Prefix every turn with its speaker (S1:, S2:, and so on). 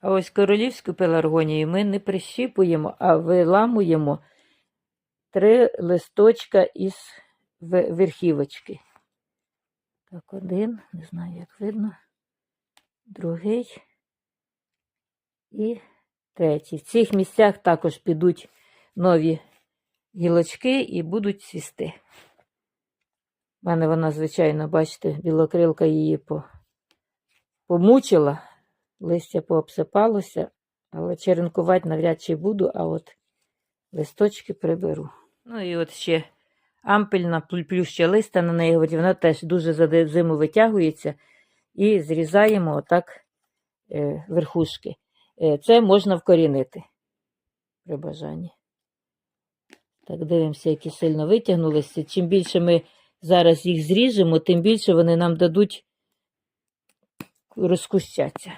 S1: А ось королівську пеларгонію ми не прищіпуємо, а виламуємо три листочка із верхівочки. Так, один, не знаю, як видно, другий і третій. В цих місцях також підуть нові гілочки і будуть цвісти. У мене вона, звичайно, бачите, білокрилка її помучила, листя пообсипалося, але черенкувати навряд чи буду, а от листочки приберу. Ну і от ще ампельна плюща листа на неї, вона теж дуже за зиму витягується і зрізаємо отак е, верхушки. Е, це можна вкорінити при бажанні. Так, дивимося, які сильно витягнулися. Чим більше ми зараз їх зріжемо, тим більше вони нам дадуть розкущаться.